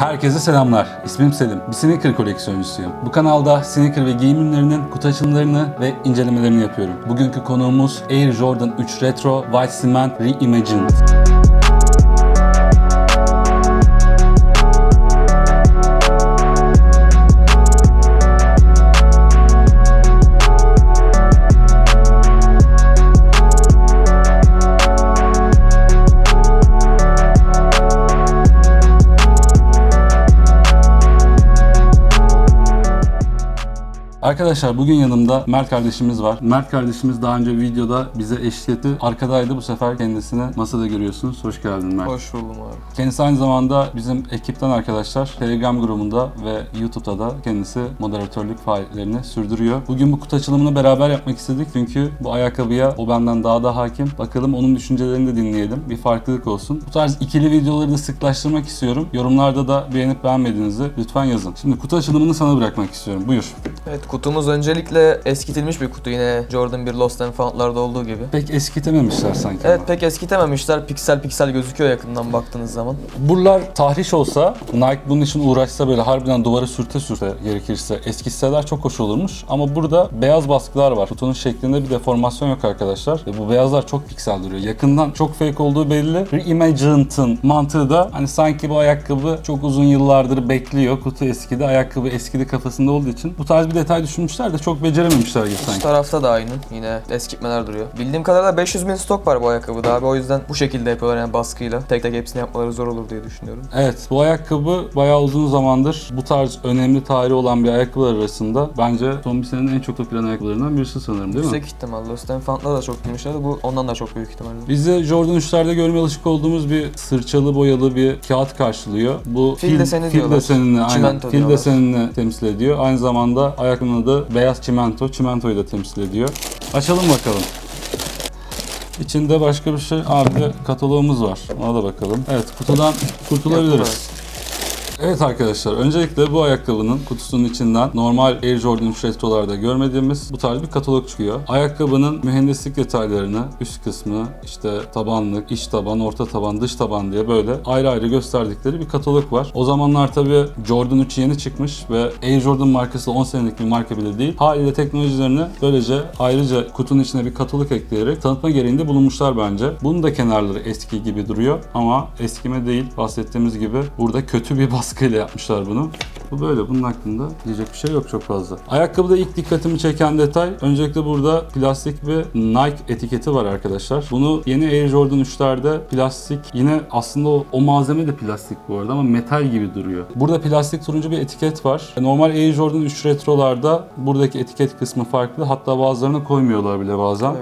Herkese selamlar. İsmim Selim. Bir sneaker koleksiyoncusuyum. Bu kanalda sneaker ve giyim ürünlerinin kutu açılımlarını ve incelemelerini yapıyorum. Bugünkü konuğumuz Air Jordan 3 Retro White Cement Reimagined. Arkadaşlar bugün yanımda Mert kardeşimiz var. Mert kardeşimiz daha önce videoda bize eşlik etti. Arkadaydı bu sefer kendisini masada görüyorsunuz. Hoş geldin Mert. Hoş buldum abi. Kendisi aynı zamanda bizim ekipten arkadaşlar. Telegram grubunda ve YouTube'da da kendisi moderatörlük faaliyetlerini sürdürüyor. Bugün bu kutu açılımını beraber yapmak istedik çünkü bu ayakkabıya o benden daha da hakim. Bakalım onun düşüncelerini de dinleyelim. Bir farklılık olsun. Bu tarz ikili videoları da sıklaştırmak istiyorum. Yorumlarda da beğenip beğenmediğinizi lütfen yazın. Şimdi kutu açılımını sana bırakmak istiyorum. Buyur. Evet kutumuz öncelikle eskitilmiş bir kutu yine Jordan 1 Lost and Found'larda olduğu gibi. Pek eskitememişler sanki. Evet ama. pek eskitememişler. Piksel piksel gözüküyor yakından baktığınız zaman. Buralar tahriş olsa, Nike bunun için uğraşsa böyle harbiden duvara sürte sürte gerekirse eskitseler çok hoş olurmuş. Ama burada beyaz baskılar var. Kutunun şeklinde bir deformasyon yok arkadaşlar. Ve bu beyazlar çok piksel duruyor. Yakından çok fake olduğu belli. Reimagined'ın mantığı da hani sanki bu ayakkabı çok uzun yıllardır bekliyor. Kutu eskidi, ayakkabı eskidi kafasında olduğu için bu tarz bir detay düşünmüşler de çok becerememişler gibi sanki. tarafta da aynı. Yine eskitmeler duruyor. Bildiğim kadarıyla 500 bin stok var bu ayakkabıda abi. O yüzden bu şekilde yapıyorlar yani baskıyla. Tek tek hepsini yapmaları zor olur diye düşünüyorum. Evet, bu ayakkabı bayağı uzun zamandır bu tarz önemli tarihi olan bir ayakkabılar arasında bence son bir senenin en çok satılan ayakkabılarından birisi sanırım değil mi? Yüksek ihtimal. Lost and Found'da da çok gümüşlerdi. Bu ondan da çok büyük ihtimalle. Biz de Jordan 3'lerde görmeye alışık olduğumuz bir sırçalı boyalı bir kağıt karşılıyor. Bu Fil deseni fil diyorlar. desenini, aynen, fil diyorlar. desenini temsil ediyor. Aynı zamanda ayakkabının adı beyaz çimento, çimentoyu da temsil ediyor. Açalım bakalım. İçinde başka bir şey, abi de kataloğumuz var. Ona da bakalım. Evet, kutudan kurtulabiliriz. Evet arkadaşlar, öncelikle bu ayakkabının kutusunun içinden normal Air Jordan 3 Retro'larda görmediğimiz bu tarz bir katalog çıkıyor. Ayakkabının mühendislik detaylarını, üst kısmı, işte tabanlık, iç taban, orta taban, dış taban diye böyle ayrı ayrı gösterdikleri bir katalog var. O zamanlar tabii Jordan 3 yeni çıkmış ve Air Jordan markası 10 senelik bir marka bile değil. Haliyle teknolojilerini böylece ayrıca kutunun içine bir katalog ekleyerek tanıtma gereğinde bulunmuşlar bence. Bunun da kenarları eski gibi duruyor ama eskime değil. Bahsettiğimiz gibi burada kötü bir baskıyla yapmışlar bunu. Bu böyle. Bunun hakkında diyecek bir şey yok çok fazla. Ayakkabıda ilk dikkatimi çeken detay öncelikle burada plastik bir Nike etiketi var arkadaşlar. Bunu yeni Air Jordan 3'lerde plastik yine aslında o, o malzeme de plastik bu arada ama metal gibi duruyor. Burada plastik turuncu bir etiket var. Normal Air Jordan 3 Retro'larda buradaki etiket kısmı farklı. Hatta bazılarını koymuyorlar bile bazen.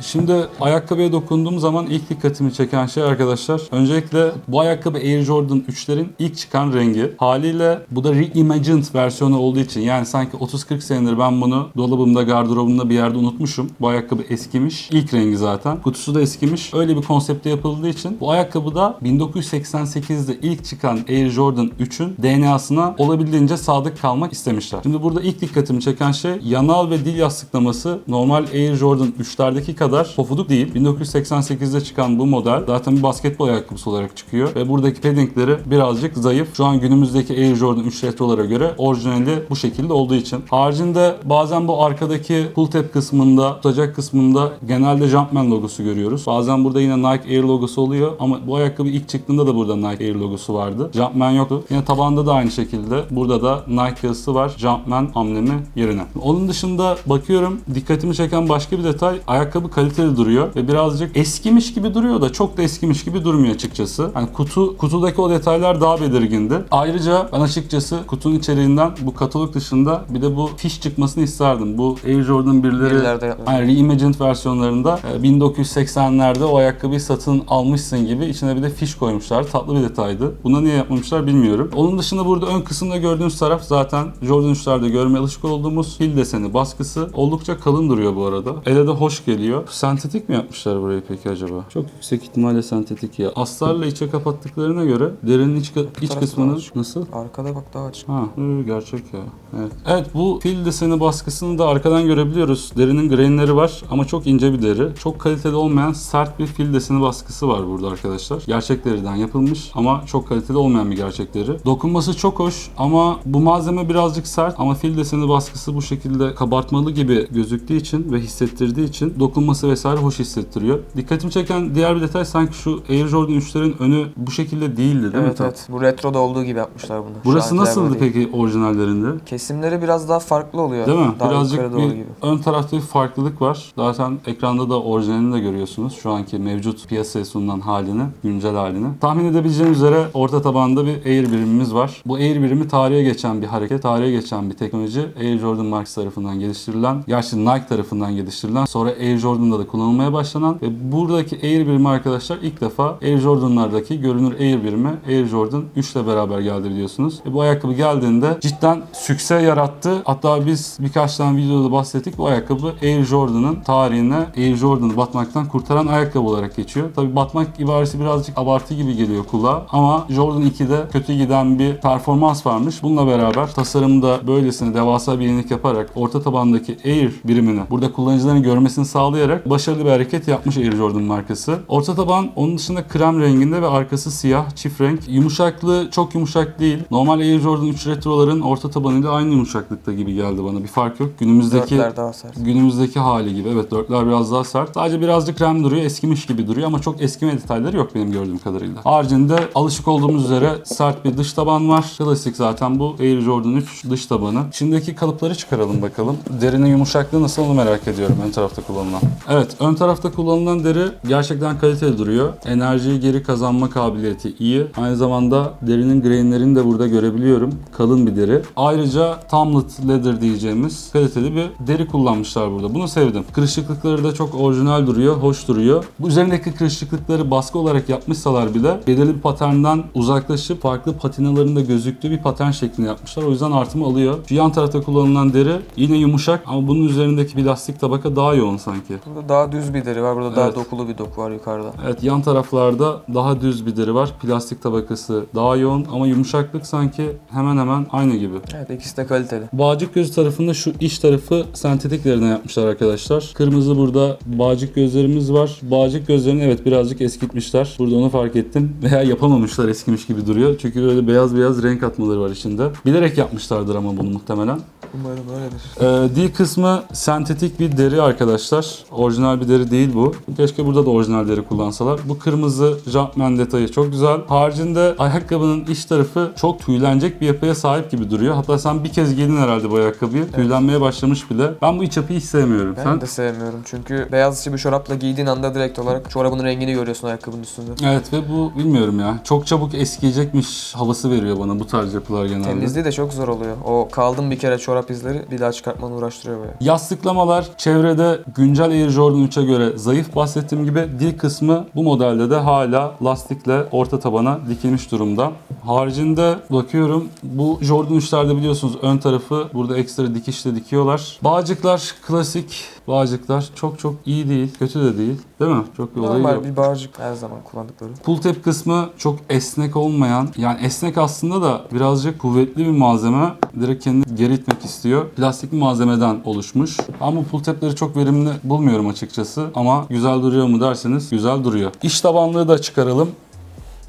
Şimdi ayakkabıya dokunduğum zaman ilk dikkatimi çeken şey arkadaşlar. Öncelikle bu ayakkabı Air Jordan 3'lerin ilk çıkan rengi. Haliyle bu da reimagined versiyonu olduğu için yani sanki 30-40 senedir ben bunu dolabımda, gardırobumda bir yerde unutmuşum. Bu ayakkabı eskimiş. İlk rengi zaten. Kutusu da eskimiş. Öyle bir konsepte yapıldığı için bu ayakkabı da 1988'de ilk çıkan Air Jordan 3'ün DNA'sına olabildiğince sadık kalmak istemişler. Şimdi burada ilk dikkatimi çeken şey yanal ve dil yastıklaması normal Air Jordan 3'lerdeki kadar pofuduk değil. 1988'de çıkan bu model zaten bir basketbol ayakkabısı olarak çıkıyor ve buradaki paddingleri birazcık zayıf. Şu an günümüzdeki Air Jordan 3 Retro'lara göre orijinali bu şekilde olduğu için. Haricinde bazen bu arkadaki pull tab kısmında, tutacak kısmında genelde Jumpman logosu görüyoruz. Bazen burada yine Nike Air logosu oluyor ama bu ayakkabı ilk çıktığında da burada Nike Air logosu vardı. Jumpman yoktu. Yine tabanda da aynı şekilde. Burada da Nike yazısı var. Jumpman amblemi yerine. Onun dışında bakıyorum dikkatimi çeken başka bir detay ayakkabı kaliteli duruyor ve birazcık eskimiş gibi duruyor da çok da eskimiş gibi durmuyor açıkçası. Hani kutu kutudaki o detaylar daha belirgindi. Ayrıca ben açıkçası kutunun içeriğinden bu katalog dışında bir de bu fiş çıkmasını isterdim. Bu Air Jordan 1'leri Birlerde yapmışlar. yani reimagined versiyonlarında e, 1980'lerde o ayakkabıyı satın almışsın gibi içine bir de fiş koymuşlar. Tatlı bir detaydı. Buna niye yapmamışlar bilmiyorum. Onun dışında burada ön kısımda gördüğünüz taraf zaten Jordan 3'lerde görmeye alışık olduğumuz fil deseni baskısı. Oldukça kalın duruyor bu arada. Ele de hoş geliyor. Sentetik mi yapmışlar burayı peki acaba? Çok yüksek ihtimalle sentetik ya. Astarla içe kapattıklarına göre derinin iç, iç var. nasıl? Arkada bak daha açık. Ha, hı, gerçek ya. Evet. evet bu fil deseni baskısını da arkadan görebiliyoruz. Derinin grainleri var ama çok ince bir deri. Çok kaliteli olmayan sert bir fil deseni baskısı var burada arkadaşlar. Gerçek deriden yapılmış ama çok kaliteli olmayan bir gerçek deri. Dokunması çok hoş ama bu malzeme birazcık sert ama fil deseni baskısı bu şekilde kabartmalı gibi gözüktüğü için ve hissettirdiği için dokunması vesaire hoş hissettiriyor. Dikkatimi çeken diğer bir detay sanki şu Air Jordan 3'lerin önü bu şekilde değildi değil mi? Evet evet. Bu retroda olduğu gibi yapmışlar bunu. Burası ankiler nasıldı değil. peki orijinallerinde? Kesimleri biraz daha farklı oluyor. Değil mi? Daha Birazcık bir gibi. ön tarafta bir farklılık var. Zaten ekranda da orijinalini de görüyorsunuz. Şu anki mevcut piyasaya sunulan halini, güncel halini. Tahmin edebileceğiniz üzere orta tabanda bir Air birimimiz var. Bu Air birimi tarihe geçen bir hareket, tarihe geçen bir teknoloji. Air Jordan Marks tarafından geliştirilen, gerçi Nike tarafından geliştirilen, sonra Air Jordan'da da kullanılmaya başlanan ve buradaki Air birimi arkadaşlar ilk defa Air Jordan'lardaki görünür Air birimi Air Jordan 3 ile beraber geldi biliyorsunuz. E bu ayakkabı geldiğinde cidden sükse yarattı. Hatta biz birkaç tane videoda bahsettik. Bu ayakkabı Air Jordan'ın tarihine Air Jordan'ı batmaktan kurtaran ayakkabı olarak geçiyor. Tabi batmak ibaresi birazcık abartı gibi geliyor kulağa ama Jordan 2'de kötü giden bir performans varmış. Bununla beraber tasarımda böylesine devasa bir yenilik yaparak orta tabandaki Air birimini burada kullanıcıların görmesini sağlayarak başarılı bir hareket yapmış Air Jordan markası. Orta taban onun dışında krem renginde ve arkası siyah çift renk. Yumuşaklığı çok yumuşak değil. Normal Air Jordan 3 retroların orta tabanıyla aynı yumuşaklıkta gibi geldi bana. Bir fark yok. Günümüzdeki Dörtler daha sert. günümüzdeki hali gibi. Evet dörtler biraz daha sert. Sadece birazcık krem duruyor. Eskimiş gibi duruyor ama çok eskime detayları yok benim gördüğüm kadarıyla. Haricinde alışık olduğumuz üzere sert bir dış taban var. Klasik zaten bu Air Jordan 3 dış tabanı. İçindeki kalıpları çıkaralım bakalım. Derinin yumuşaklığı nasıl onu merak ediyorum ön tarafta kullanılan. Evet ön tarafta kullanılan deri gerçekten kaliteli duruyor. Enerjiyi geri kazanma kabiliyeti iyi. Aynı zamanda derinin grainlerini de burada görebiliyorum. Kalın bir deri. Ayrıca Tamlet Leather diyeceğimiz kaliteli bir deri kullanmışlar burada. Bunu sevdim. Kırışıklıkları da çok orijinal duruyor, hoş duruyor. Bu üzerindeki kırışıklıkları baskı olarak yapmışsalar bile belirli bir paternden uzaklaşıp farklı patinaların da gözüktüğü bir patern şeklinde yapmışlar. O yüzden artımı alıyor. Şu yan tarafta kullanılan deri yine yumuşak ama bunun üzerindeki bir lastik tabaka daha yoğun sanki. Burada daha düz bir deri var. Burada daha Evet. dokulu bir doku var yukarıda. Evet yan taraflarda daha düz bir deri var. Plastik tabakası daha yoğun ama yumuşaklık sanki hemen hemen aynı gibi. Evet ikisi de kaliteli. Bağcık gözü tarafında şu iç tarafı sentetik derine yapmışlar arkadaşlar. Kırmızı burada bağcık gözlerimiz var. Bağcık gözlerini evet birazcık eskitmişler. Burada onu fark ettim. Veya yapamamışlar eskimiş gibi duruyor. Çünkü böyle beyaz beyaz renk atmaları var içinde. Bilerek yapmışlardır ama bunu muhtemelen. Umarım öyledir. Ee, D kısmı sentetik bir deri arkadaşlar. Orijinal bir deri değil bu. Keşke burada da orijinal deri kullansalar. Bu kırmızı Jumpman detayı çok güzel. Haricinde ayakkabının iç tarafı çok tüylenecek bir yapıya sahip gibi duruyor. Hatta sen bir kez giydin herhalde bu ayakkabıyı. Tüylenmeye başlamış bile. Ben bu iç yapıyı hiç sevmiyorum. Ben sen? de sevmiyorum çünkü beyaz içi bir çorapla giydiğin anda direkt olarak çorabın rengini görüyorsun ayakkabının üstünde. Evet ve bu bilmiyorum ya. Çok çabuk eskiyecekmiş havası veriyor bana bu tarz yapılar genelde. Temizliği de çok zor oluyor. O kaldım bir kere çorap izleri bir daha çıkartmanı uğraştırıyor bayağı. Yastıklamalar çevrede güncel Air Jordan 3'e göre zayıf bahsettiğim gibi dil kısmı bu modelde de hala lastikle orta tabana dikilmiş durumda. Haricinde bakıyorum bu Jordan 3'lerde biliyorsunuz ön tarafı burada ekstra dikişle dikiyorlar. Bağcıklar klasik bağcıklar çok çok iyi değil, kötü de değil. Değil mi? Çok bir olayı Normal yok. bir bağcık her zaman kullandıkları. Pull tab kısmı çok esnek olmayan, yani esnek aslında da birazcık kuvvetli bir malzeme. Direkt kendini geri itmek istiyor. Plastik bir malzemeden oluşmuş. Bu pull tab'leri çok verimli bulmuyorum açıkçası. Ama güzel duruyor mu derseniz güzel duruyor. İç tabanlığı da çıkaralım.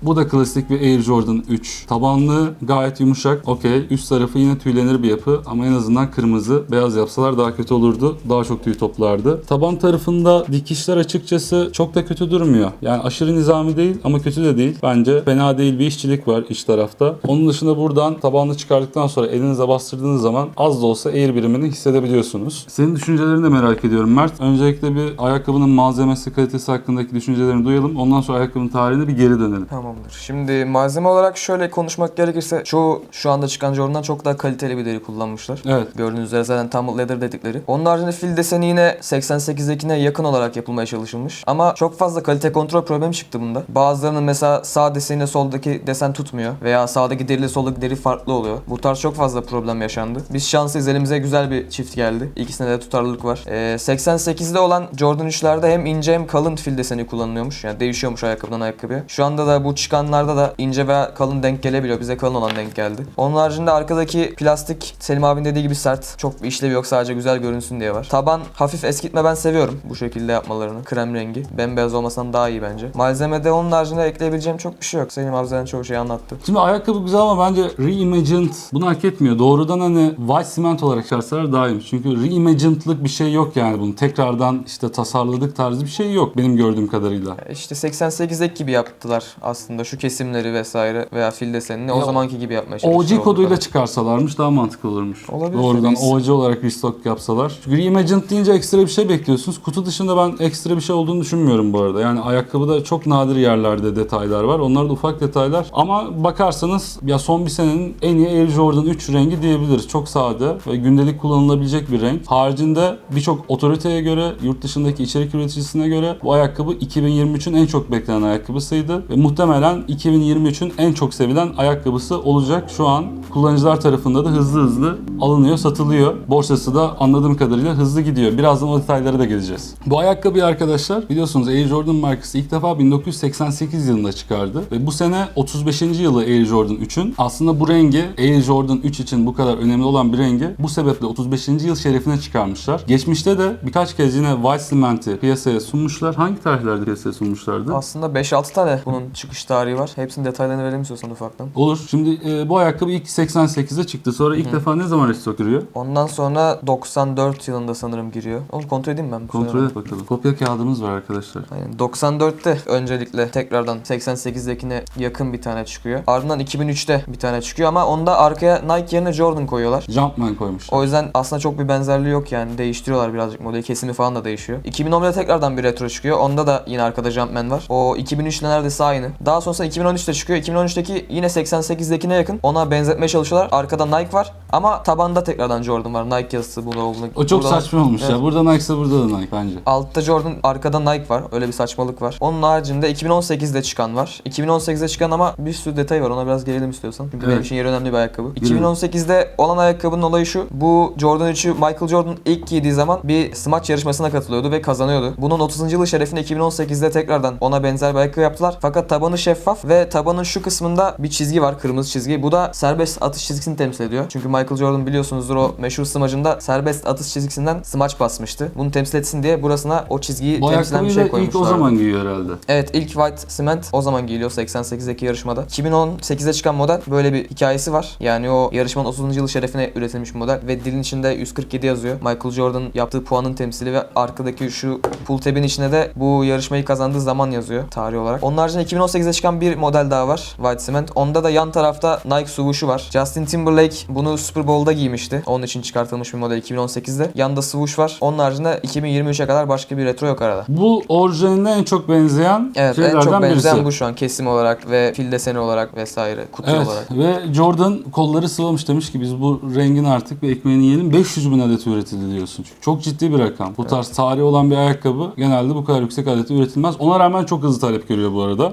Bu da klasik bir Air Jordan 3. Tabanlığı gayet yumuşak. Okey. Üst tarafı yine tüylenir bir yapı ama en azından kırmızı, beyaz yapsalar daha kötü olurdu. Daha çok tüy toplardı. Taban tarafında dikişler açıkçası çok da kötü durmuyor. Yani aşırı nizami değil ama kötü de değil. Bence fena değil bir işçilik var iç tarafta. Onun dışında buradan tabanını çıkardıktan sonra elinize bastırdığınız zaman az da olsa Air birimini hissedebiliyorsunuz. Senin düşüncelerini de merak ediyorum Mert. Öncelikle bir ayakkabının malzemesi, kalitesi hakkındaki düşüncelerini duyalım. Ondan sonra ayakkabının tarihine bir geri dönelim. Tamamdır. Şimdi malzeme olarak şöyle konuşmak gerekirse çoğu şu anda çıkan Jordan'dan çok daha kaliteli bir deri kullanmışlar. Evet. Gördüğünüz üzere zaten tumble leather dedikleri. Onun haricinde fil deseni yine 88'dekine yakın olarak yapılmaya çalışılmış. Ama çok fazla kalite kontrol problemi çıktı bunda. Bazılarının mesela sağ deseniyle soldaki desen tutmuyor. Veya sağdaki deriyle soldaki deri farklı oluyor. Bu tarz çok fazla problem yaşandı. Biz şanslıyız elimize güzel bir çift geldi. İkisinde de tutarlılık var. Ee, 88'de olan Jordan 3'lerde hem ince hem kalın fil deseni kullanılıyormuş. Yani değişiyormuş ayakkabıdan ayakkabıya. Şu anda da bu çıkanlarda da ince veya kalın denk gelebiliyor. Bize kalın olan denk geldi. Onun haricinde arkadaki plastik Selim abinin dediği gibi sert. Çok bir işlevi yok sadece güzel görünsün diye var. Taban hafif eskitme ben seviyorum bu şekilde yapmalarını. Krem rengi. Bembeyaz olmasan daha iyi bence. Malzemede onun haricinde ekleyebileceğim çok bir şey yok. Selim abi zaten çoğu şeyi anlattı. Şimdi ayakkabı güzel ama bence reimagined bunu hak etmiyor. Doğrudan hani white cement olarak çarpsalar daha iyiymiş. Çünkü reimagined'lık bir şey yok yani bunun. Tekrardan işte tasarladık tarzı bir şey yok benim gördüğüm kadarıyla. E İşte 88'deki gibi yaptılar aslında şu kesimleri vesaire veya fil desenini o zamanki gibi yapmaya çalıştılar. OG koduyla çıkarsalarmış daha mantıklı olurmuş. Olabilir Doğrudan tabii. OG olarak restock yapsalar. Çünkü reimagined deyince ekstra bir şey bekliyorsunuz. Kutu dışında ben ekstra bir şey olduğunu düşünmüyorum bu arada. Yani ayakkabıda çok nadir yerlerde detaylar var. Onlar da ufak detaylar. Ama bakarsanız ya son bir senenin en iyi Air Jordan 3 rengi diyebiliriz. Çok sade ve gündelik kullanılabilecek bir renk. Haricinde birçok otoriteye göre, yurt dışındaki içerik üreticisine göre bu ayakkabı 2023'ün en çok beklenen ayakkabısıydı. Ve muhtemelen 2023'ün en çok sevilen ayakkabısı olacak. Şu an kullanıcılar tarafında da hızlı hızlı alınıyor, satılıyor. Borsası da anladığım kadarıyla hızlı gidiyor. Birazdan o detaylara da geleceğiz. Bu ayakkabıyı arkadaşlar biliyorsunuz Air Jordan markası ilk defa 1988 yılında çıkardı. Ve bu sene 35. yılı Air Jordan 3'ün. Aslında bu rengi Air Jordan 3 için bu kadar önemli olan bir rengi bu sebeple 35. yıl şerefine çıkarmışlar. Geçmişte de birkaç kez yine White Cement'i piyasaya sunmuşlar. Hangi tarihlerde piyasaya sunmuşlardı? Aslında 5-6 tane bunun çıkış tarihi var. Hepsinin detaylarını verelim istiyorsan ufaktan. Olur. Şimdi e, bu ayakkabı ilk 88'de çıktı. Sonra ilk defa ne zaman restock giriyor? Ondan sonra 94 yılında sanırım giriyor. Onu kontrol edeyim ben. bu Kontrol et bakalım. Kopya kağıdımız var arkadaşlar. Aynen. 94'te öncelikle tekrardan 88'dekine yakın bir tane çıkıyor. Ardından 2003'te bir tane çıkıyor ama onda arkaya Nike yerine Jordan koyuyorlar. Jumpman koymuşlar. O yüzden aslında çok bir benzerliği yok yani. Değiştiriyorlar birazcık modeli. Kesimi falan da değişiyor. 2011'de tekrardan bir retro çıkıyor. Onda da yine arkada Jumpman var. O 2003'le neredeyse aynı. Daha sonrasında 2013'te çıkıyor. 2013'teki yine 88'dekine yakın. Ona benzetmeye çalışıyorlar. Arkada Nike var ama tabanda tekrardan Jordan var. Nike yazısı burada olduğunu. O çok Buradan- saçma olmuş Evet. ya. Burada Nike'sa burada da Nike bence. Altta Jordan, arkada Nike var. Öyle bir saçmalık var. Onun haricinde 2018'de çıkan var. 2018'de çıkan ama bir sürü detay var. Ona biraz gelelim istiyorsan. Çünkü benim Evet. için yeri önemli bir ayakkabı. 2018'de olan ayakkabının olayı şu. Bu Jordan 3'ü Michael Jordan ilk giydiği zaman bir smaç yarışmasına katılıyordu ve kazanıyordu. Bunun 30. yılı şerefine 2018'de tekrardan ona benzer bir ayakkabı yaptılar. Fakat tabanı şeffaf ve tabanın şu kısmında bir çizgi var. Kırmızı çizgi. Bu da serbest atış çizgisini temsil ediyor. Çünkü Michael Jordan biliyorsunuzdur o meşhur smacında serbest atış çizgisinden smaç basmıştı. Bunu temsil etsin diye burasına o çizgiyi Bu temsilen bir ayakkabıyı şey da ilk koymuşlar. o zaman giyiyor herhalde. Evet ilk White Cement o zaman giyiliyor 88'deki yarışmada. 2018'de çıkan model böyle bir hikayesi var. Yani o yarışmanın 30. yılı şerefine üretilmiş bir model ve dilin içinde 147 yazıyor. Michael Jordan yaptığı puanın temsili ve arkadaki şu pull tab'in içine de bu yarışmayı kazandığı zaman yazıyor tarih olarak. Onun haricinde 2018'de çıkan bir model daha var White Cement. Onda da yan tarafta Nike swoosh'u var. Justin Timberlake bunu Super Bowl'da giymişti. Onun için çıkartılmış bir model 2018'de. Yanında swoosh var. Onun haricinde 2023'e kadar başka bir retro yok arada. Bu orijinaline en çok benzeyen Evet en şeylerden çok benzeyen birisi. bu şu an kesim olarak ve fil deseni olarak vesaire kutu Evet olarak. ve Jordan kolları sıvamış demiş ki biz bu rengin artık bir ekmeğini yiyelim 500 bin adet üretildi diyorsun. Çünkü çok ciddi bir rakam. Bu tarz tarihi olan bir ayakkabı genelde bu kadar yüksek adette üretilmez. Ona rağmen çok hızlı talep görüyor bu arada.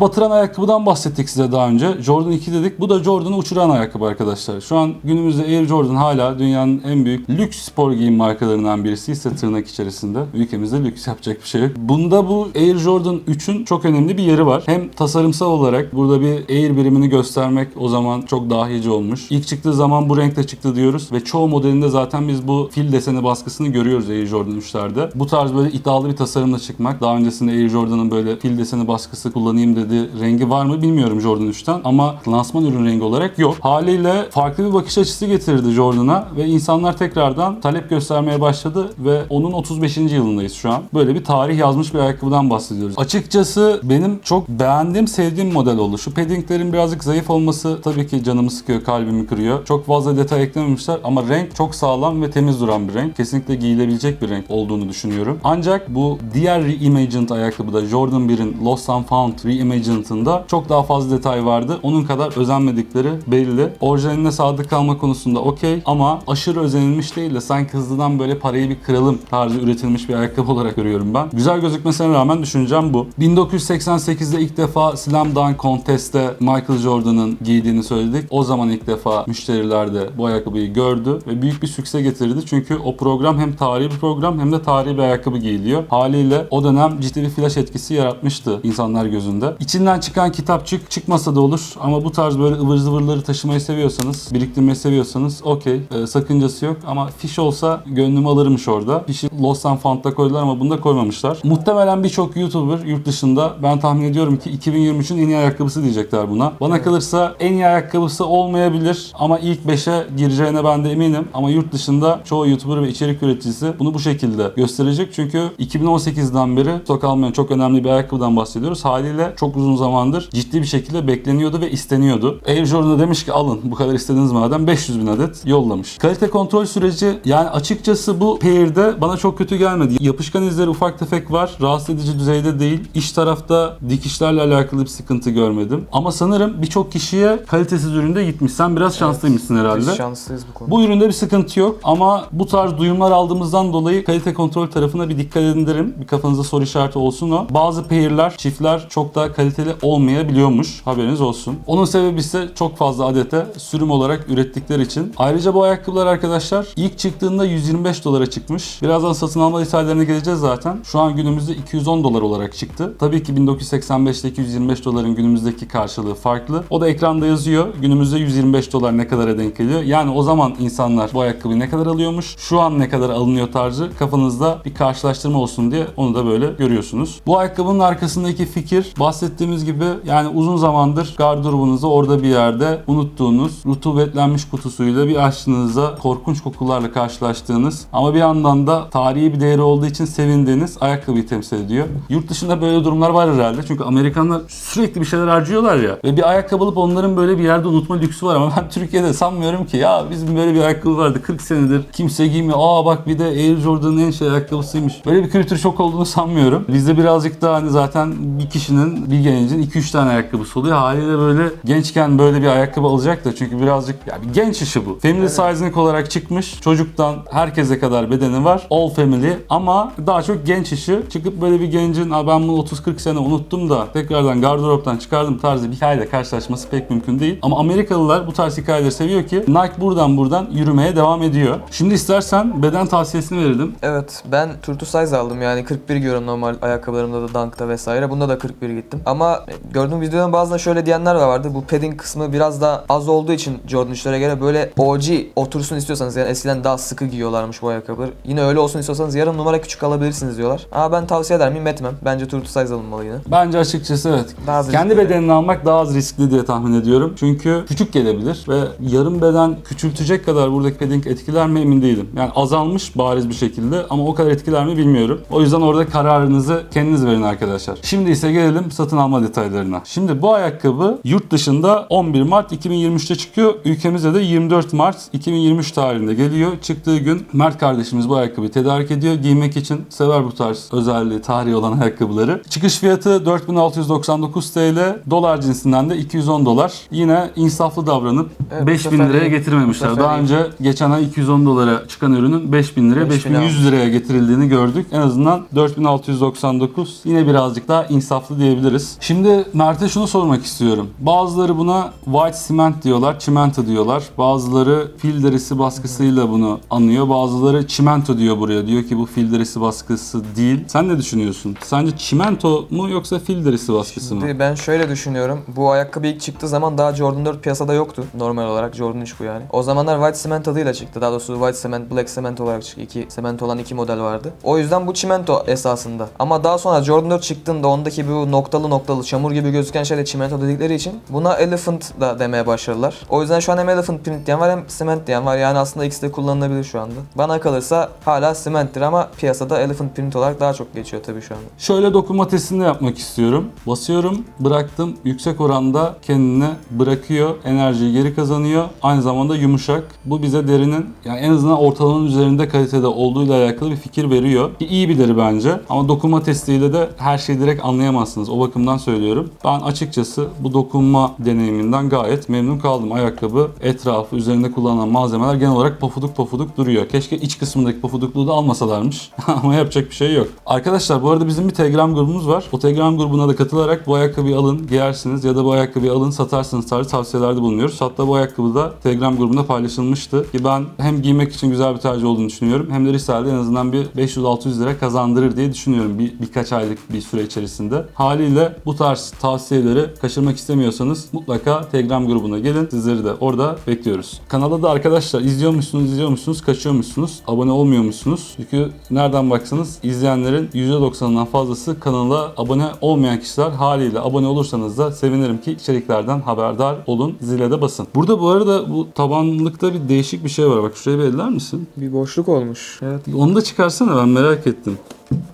Batıran ayakkabıdan bahsettik size daha önce. Jordan 2 dedik. Bu da Jordan'ı uçuran ayakkabı arkadaşlar. Şu an günümüzde Air Jordan hala dünyanın en büyük lüks spor giyim markalarından birisi ise tırnak içerisinde. Ülkemizde lüks yapacak bir şey yok. Bunda bu Air Jordan 3'ün çok önemli bir yeri var. Hem tasarımsal olarak burada bir Air birimini göstermek o zaman çok dahice olmuş. İlk çıktığı zaman bu renkte çıktı diyoruz ve çoğu modelinde zaten biz bu fil deseni baskısını görüyoruz Air Jordan 3'lerde. Bu tarz böyle iddialı bir tasarımla çıkmak. Daha öncesinde Air Jordan'ın böyle fil deseni baskısı kullanayım dediği rengi var mı bilmiyorum Jordan 3'ten ama lansman ürün rengi olarak yok. Haliyle farklı bir bakış açısı getirdi Jordan'a ve insanlar tekrardan talep göstermeye başladı ve onun 35. yılındayız şu an. Böyle bir tarih yazmış bir ayakkabıdan bahsediyoruz. Açıkçası benim çok beğendiğim, sevdiğim model oldu. Şu paddinglerin birazcık zayıf olması tabii ki canımı sıkıyor, kalbimi kırıyor. Çok fazla detay eklememişler ama renk çok sağlam ve temiz duran bir renk. Kesinlikle giyilebilecek bir renk olduğunu düşünüyorum. Ancak bu diğer Reimagined ayakkabıda Jordan 1'in Lost and Found Reimagined'ında çok daha fazla detay vardı. Onun kadar özenmedikleri belli. Orijinaline sadık kalma konusunda okey ama aşırı özenilmiş değil de sanki hızlıdan böyle parayı bir kıralım tarzı üretilmiş bir ayakkabı olarak görüyorum ben. Güzel gözükmesine rağmen düşüncem bu. 1988'de ilk defa Slam Dunk Contest'te Michael Jordan'ın giydiğini söyledik. O zaman ilk defa müşteriler de bu ayakkabıyı gördü ve büyük bir sükse getirdi. Çünkü o program hem tarihi bir program hem de tarihi bir ayakkabı giyiliyor. Haliyle o dönem ciddi bir flash etkisi yaratmıştı insanlar gözünde. İçinden çıkan kitapçık çıkmasa da olur ama bu tarz böyle ıvır zıvırları taşımayı seviyorsanız, biriktirmeyi seviyorsanız okey Ee, sakıncası yok ama fiş olsa gönlümü alırmış orada. Fişi Lost and Found'da koydular ama bunda koymamışlar. Muhtemelen birçok YouTuber yurt dışında ben tahmin ediyorum ki 2023'ün en iyi ayakkabısı diyecekler buna. Bana kalırsa en iyi ayakkabısı olmayabilir ama ilk 5'e gireceğine ben de eminim. Ama yurt dışında çoğu YouTuber ve içerik üreticisi bunu bu şekilde gösterecek. Çünkü 2018'den beri stok almayan çok önemli bir ayakkabıdan bahsediyoruz. Haliyle çok uzun zamandır ciddi bir şekilde bekleniyordu ve isteniyordu. Air Jordan'a demiş ki alın bu kadar istediğiniz madem 500 bin adet yollamış. Kalite kontrol süreci yani açıkçası bu pair'de bana çok kötü gelmedi. Yapışkan izleri ufak tefek var. Rahatsız edici düzeyde değil. İç tarafta dikişlerle alakalı bir sıkıntı görmedim. Ama sanırım birçok kişiye kalitesiz üründe gitmiş. Sen biraz şanslıymışsın herhalde. Biz şanslıyız bu konuda. Bu üründe bir sıkıntı yok ama bu tarz duyumlar aldığımızdan dolayı kalite kontrol tarafına bir dikkat edin derim. Bir kafanızda soru işareti olsun o. Bazı pair'ler, çiftler çok daha kaliteli olmayabiliyormuş. Haberiniz olsun. Onun sebebi ise çok fazla adete sürüm olarak ürettikleri için. Ayrıca bu ayakkabılar arkadaşlar ilk çıktığında 125 dolara çıkmış. Birazdan satın alma detaylarına geleceğiz zaten. Şu an günümüzde 210 dolar olarak çıktı. Tabii ki 1985'teki 125 doların günümüzdeki karşılığı farklı. O da ekranda yazıyor. Günümüzde 125 dolar ne kadara denk geliyor. Yani o zaman insanlar bu ayakkabıyı ne kadar alıyormuş, şu an ne kadar alınıyor tarzı kafanızda bir karşılaştırma olsun diye onu da böyle görüyorsunuz. Bu ayakkabının arkasındaki fikir bahsettiğimiz gibi yani uzun zamandır gardırobunuzda orada bir yerde unuttuğunuz rutubetlenmiş kutusuyla bir açtığınızda korkunç kokularla karşılaştığınız ama bir yandan da tarihi bir değeri olduğu için sevindiğiniz ayakkabıyı temsil ediyor. Yurt dışında böyle durumlar var herhalde. Çünkü Amerikanlar sürekli bir şeyler harcıyorlar ya. Ve bir ayakkabı alıp onların böyle bir yerde unutma lüksü var ama ben Türkiye'de sanmıyorum ki ya bizim böyle bir ayakkabı vardı 40 senedir kimse giymiyor. Aa bak bir de Air Jordan'ın en şey ayakkabısıymış. Böyle bir kültür çok olduğunu sanmıyorum. Bizde birazcık daha hani zaten bir kişinin, bir gencin 2-3 tane ayakkabısı oluyor. Haliyle böyle gençken böyle bir ayakkabı alacak da çünkü birazcık ya bir genç işi bu. Family sizing olarak çıkmış. Çocuktan herkese kadar bedeni var. All family ama daha çok genç işi. Çıkıp böyle bir gencin "Aa, ben bunu 30-40 sene unuttum da tekrardan gardıroptan çıkardım tarzı bir hikayeyle karşılaşması pek mümkün değil. Ama Amerikalılar bu tarz hikayeleri seviyor ki Nike buradan buradan yürümeye devam ediyor. Şimdi istersen beden tavsiyesini verelim. Evet ben true to size aldım yani 41 giyiyorum normal ayakkabılarımda da Dunk'ta vesaire. Bunda da 41 gittim. Ama gördüğüm videoların bazında şöyle diyenler de vardı. Bu padding kısmı biraz daha az olduğu için Jordan 3'lere göre böyle OG otursun istiyorsanız yani eskiden daha sıkı giyiyorlarmış bu ayakkabıları. Yine öyle olsun istiyorsanız yarım numara küçük alabilirsiniz diyorlar. Ama ben tavsiye eder miyim etmem. Bence true to size alınmalı yine. Bence açıkçası evet. Daha Kendi riskli. bedenini almak daha az riskli diye tahmin ediyorum. Çünkü küçük gelebilir ve yarım beden küçültecek kadar buradaki padding etkiler mi emin değilim. Yani azalmış bariz bir şekilde ama o kadar etkiler mi bilmiyorum. O yüzden orada kararınızı kendiniz verin arkadaşlar. Şimdi ise gelelim satın alma detaylarına. Şimdi bu ayakkabı yurt dışında 11 Mart 2023'te çıkıyor. Ülkemizde de 24 Mart 2023 tarihinde geliyor. Çıktığı gün Mert kardeşimiz bu ayakkabıyı tedarik ediyor. Giymek için sever bu tarz özelliği, tarihi olan ayakkabıları. Çıkış fiyatı 4699 TL. Dolar cinsinden de 210 dolar. Yine insaflı davranıp Evet, bu 5000 sefer liraya getirmemişler. Daha önce geçen ay 210 dolara çıkan ürünün 5000 liraya 5000 5100 liraya getirildiğini gördük. En azından 4699 yine birazcık daha insaflı diyebiliriz. Şimdi Mert'e şunu sormak istiyorum. Bazıları buna white cement diyorlar, çimento diyorlar. Bazıları fil derisi baskısıyla bunu anıyor. Bazıları çimento diyor buraya. Diyor ki bu fil derisi baskısı değil. Sen ne düşünüyorsun? Sence çimento mu yoksa fil derisi baskısı mı? Şimdi ben şöyle düşünüyorum. Bu ayakkabı ilk çıktığı zaman daha Jordan 4 piyasada yoktu. Normal olarak Jordan 3 bu yani. O zamanlar white cement adıyla çıktı. Daha doğrusu white cement, black cement olarak çıktı. İki cement olan iki model vardı. O yüzden bu çimento esasında. Ama daha sonra Jordan 4 çıktığında ondaki bu noktalı noktalı çamur gibi gözüken şey de çimento dedikleri için buna elephant da demeye başladılar. O yüzden şu an hem elephant print diyen var hem cement diyen var. Yani aslında ikisi de kullanılabilir şu anda. Bana kalırsa hala cementtir ama piyasada elephant print olarak daha çok geçiyor tabii şu anda. Şöyle dokunma testini yapmak istiyorum. Basıyorum, bıraktım. Yüksek oranda kendini bırakıyor, enerjiyi geri kazanıyor. Aynı zamanda yumuşak. Bu bize derinin yani en azından ortalamanın üzerinde kalitede olduğuyla alakalı bir fikir veriyor. Ki iyi bir deri bence. Ama dokunma testiyle de her şeyi direkt anlayamazsınız. O bakımdan söylüyorum. Ben açıkçası bu dokunma deneyiminden gayet memnun kaldım. Ayakkabı etrafı, üzerinde kullanılan malzemeler genel olarak pofuduk pofuduk duruyor. Keşke iç kısmındaki pofudukluğu da almasalarmış. Ama yapacak bir şey yok. Arkadaşlar bu arada bizim bir Telegram grubumuz var. O Telegram grubuna da katılarak bu ayakkabıyı alın, giyersiniz ya da bu ayakkabıyı alın, satarsınız tarzı tavsiyelerde bulunuyoruz. Hatta bu ayakkabı da Telegram grubunda paylaşılmıştı. Ki ben hem giymek için güzel bir tercih olduğunu düşünüyorum hem de Risale'de en azından bir 500-600 lira kazandırır diye düşünüyorum bir, birkaç aylık bir süre içerisinde. Haliyle bu tarz tavsiyeleri kaçırmak istemiyorsanız mutlaka Telegram grubuna gelin. Sizleri de orada bekliyoruz. Kanalda da arkadaşlar izliyormuşsunuz, izliyormuşsunuz, kaçıyormuşsunuz, abone olmuyormuşsunuz. Çünkü nereden baksanız izleyenlerin %90'ından fazlası kanala abone olmayan kişiler haliyle abone olursanız da sevinirim ki içeriklerden haberdar olun. Zile de basın. Burada bu arada bu tabanlıkta bir değişik bir şey var. Bak şuraya bir eller misin? Bir boşluk olmuş. Evet. Onu da çıkarsana ben merak ettim.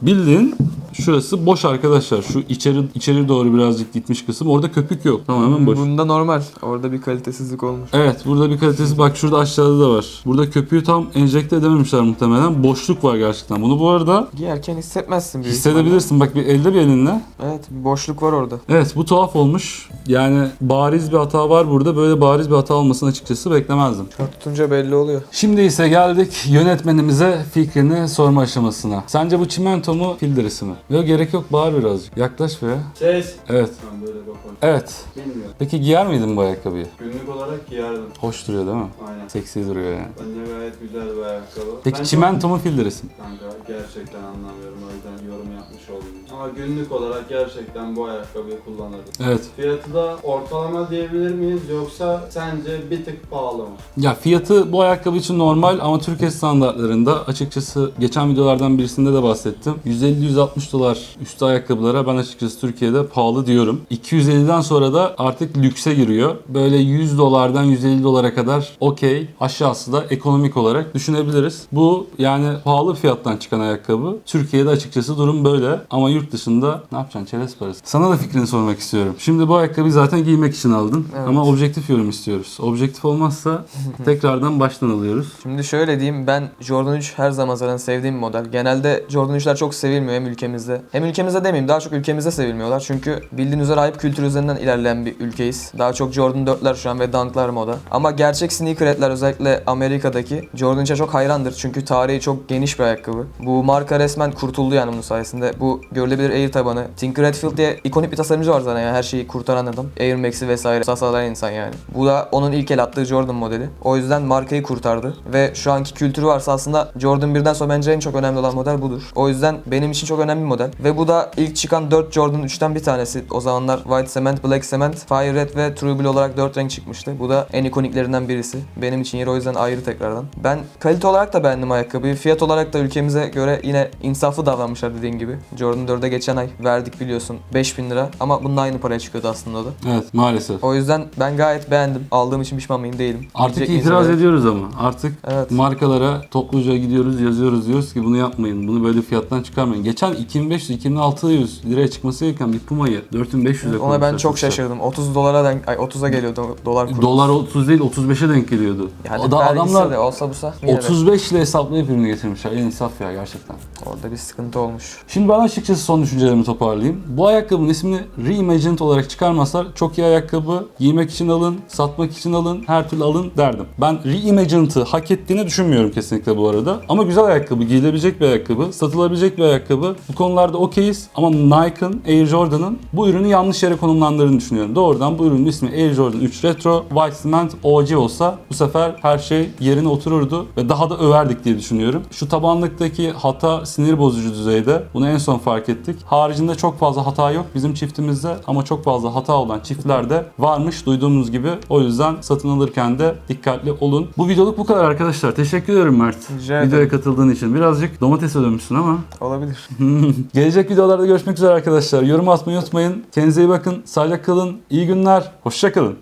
Bildiğin şurası boş arkadaşlar. Şu içeri içeri doğru birazcık gitmiş kısım. Orada köpük yok. Tamamen boş. Bunda normal. Orada bir kalitesizlik olmuş. Evet burada bir kalitesi bak şurada aşağıda da var. Burada köpüğü tam enjekte edememişler muhtemelen. Boşluk var gerçekten. Bunu bu arada Giyerken hissetmezsin büyük hissedebilirsin. Bak bir elde bir elinle. ihtimalle. Evet bir boşluk var orada. Evet bu tuhaf olmuş. Yani bariz bir hata var burada. Böyle bariz bir hata olmasını açıkçası beklemezdim. Şart tutunca belli oluyor. Şimdi ise geldik yönetmenimize fikrini sorma aşamasına. Sence bu çimento mu fil derisi mi? Yok gerek yok bağır birazcık. Yaklaş be. Ses. Evet. Ben böyle bakalım. Evet. Bilmiyorum. Peki giyer miydin bu ayakkabıyı? Günlük olarak giyerdim. Hoş duruyor değil mi? Aynen. Seksi duruyor yani. Bence gayet güzel bir ayakkabı. Peki Ben çimento mu fil derisi mi? Kanka gerçekten anlamıyorum o yüzden yorum yapmış oldum. Ama günlük olarak gerçekten bu ayakkabıyı kullanırdım. Evet. Fiyatı da ortalama diyebilir miyiz yoksa sence bir tık pahalı mı? Ya fiyatı bu ayakkabı için normal ama Türkiye standartlarında açıkçası geçen videolardan birisinde de bahsettim. 150-160 dolar üstü ayakkabılara ben açıkçası Türkiye'de pahalı diyorum. 250'den sonra da artık lükse giriyor. Böyle 100 dolardan 150 dolara kadar okey. Aşağısı da ekonomik olarak düşünebiliriz. Bu yani pahalı fiyattan çıkan ayakkabı. Türkiye'de açıkçası durum böyle ama yurt dışında ne yapacaksın çerez parası. Sana da fikrini sormak istiyorum. Şimdi bu ayakkabıyı zaten giymek için aldın Evet. ama objektif yorum istiyoruz. Objektif olmazsa tekrardan baştan alıyoruz. Şimdi şöyle diyeyim ben Jordan 3 her zaman zaten sevdiğim model. Genelde Jordan 3'ler çok sevilmiyor hem ülkemizde. Hem ülkemizde demeyeyim daha çok ülkemizde sevilmiyorlar. Çünkü bildiğin üzere hype kültürü üzerinden ilerleyen bir ülkeyiz. Daha çok Jordan 4'ler şu an ve Dunk'lar moda. Ama gerçek sneakerhead'ler özellikle Amerika'daki Jordan 3'e çok hayrandır. Çünkü tarihi çok geniş bir ayakkabı. Bu marka resmen kurtuldu yani bunun sayesinde. Bu görülebilir Air tabanı. Tinker Hatfield diye ikonik bir tasarımcı var zaten yani her şeyi kurtaran adam. Air Max'i vesaire sasalayan insan yani. Bu da onun ilk el attığı Jordan modeli. O yüzden markayı kurtardı. Ve şu anki kültürü varsa aslında Jordan 1'den sonra bence en çok önemli olan model budur. O yüzden benim için çok önemli bir model. Ve bu da ilk çıkan 4 Jordan 3'ten bir tanesi. O zamanlar White Cement, Black Cement, Fire Red ve True Blue olarak 4 renk çıkmıştı. Bu da en ikoniklerinden birisi. Benim için yeri o yüzden ayrı tekrardan. Ben kalite olarak da beğendim ayakkabıyı. Fiyat olarak da ülkemize göre yine insaflı davranmışlar dediğin gibi. Jordan 4'e geçen ay verdik biliyorsun 5000 lira. Ama bunun aynı paraya çıkıyordu aslında o da. Evet maalesef. O yüzden ben gayet beğendim. Aldığım için pişman mıyım değilim. Artık Diyecek itiraz ediyoruz ama. Artık Evet. markalara topluca gidiyoruz yazıyoruz diyoruz ki bunu yapmayın. Bunu böyle fiyattan çıkarmayın. Geçen 2500-2600 liraya çıkması gereken bir Puma'yı 4500'e Ona ben çok satışa. şaşırdım. 30 dolara denk, ay 30'a geliyordu dolar kuru. Dolar 30 değil 35'e denk geliyordu. Yani o da adamlar de olsa busa yine de 35 ile hesaplayıp ürünü getirmişler. En insaf ya gerçekten. Orada bir sıkıntı olmuş. Şimdi ben açıkçası son düşüncelerimi toparlayayım. Bu ayakkabının ismini Reimagined olarak çıkarmazlar. Çok iyi ayakkabı. Giymek için alın, satmak için alın, her türlü alın derdim. Ben Reimagined'ı hak ettiğini düşünmüyorum kesinlikle bu arada. Ama güzel ayakkabı, giyilebilecek bir ayakkabı, satılabilecek bir ayakkabı. Bu konularda okeyiz. Ama Nike'ın, Air Jordan'ın bu ürünü yanlış yere konumlandırdığını düşünüyorum. Doğrudan bu ürünün ismi Air Jordan 3 Retro White Cement OG olsa bu sefer her şey yerine otururdu ve daha da överdik diye düşünüyorum. Şu tabanlıktaki hata sinir bozucu düzeyde. Bunu en son fark ettik. Haricinde çok fazla hata yok bizim çiftimizde ama çok fazla hata olan çiftlerde varmış duyduğumuz gibi. O yüzden satın alırken de dikkatli olun. Bu videoluk bu kadar arkadaşlar. Teşekkür ederim Mert. Rica ederim. Videoya katıldığın için. Birazcık domatese dönmüşsün ama. Olabilir. Gelecek videolarda görüşmek üzere arkadaşlar. Yorum atmayı unutmayın. Kendinize iyi bakın. Sağlıcakla kalın. İyi günler. Hoşça kalın.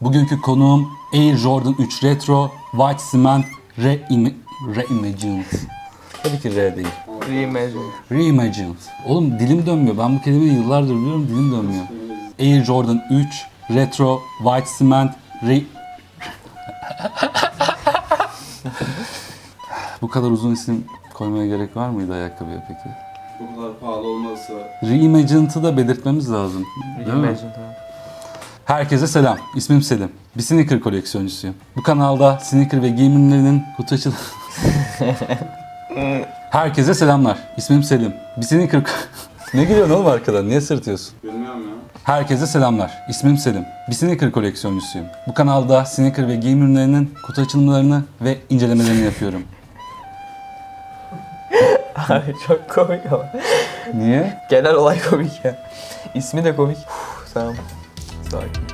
Bugünkü konuğum Air Jordan 3 Retro White Cement Reim- Reimagined. Tabii ki R değil. Reimagine. Reimagined. Oğlum dilim dönmüyor. Ben bu kelimeyi yıllardır biliyorum. Dilim dönmüyor. Air Jordan 3 Retro White Cement Re... bu kadar uzun isim koymaya gerek var mıydı ayakkabıya peki? Bu kadar pahalı olması Reimagined'ı da belirtmemiz lazım. Değil mi? Reimagine tamam. Herkese selam. İsmim Selim. Bir sneaker koleksiyoncusuyum. Bu kanalda sneaker ve giyim ürünlerinin kutu açıl... Herkese selamlar. İsmim Selim. Bir sneaker... ne gülüyorsun oğlum arkadan? Niye sırtıyorsun? Bilmiyorum ya. Herkese selamlar. İsmim Selim. Bir sneaker koleksiyoncusuyum. Bu kanalda sneaker ve giyim ürünlerinin kutu açılımlarını ve incelemelerini yapıyorum. Abi çok komik ama. Niye? Genel olay komik ya. İsmi de komik. Uf, tamam. Sakin.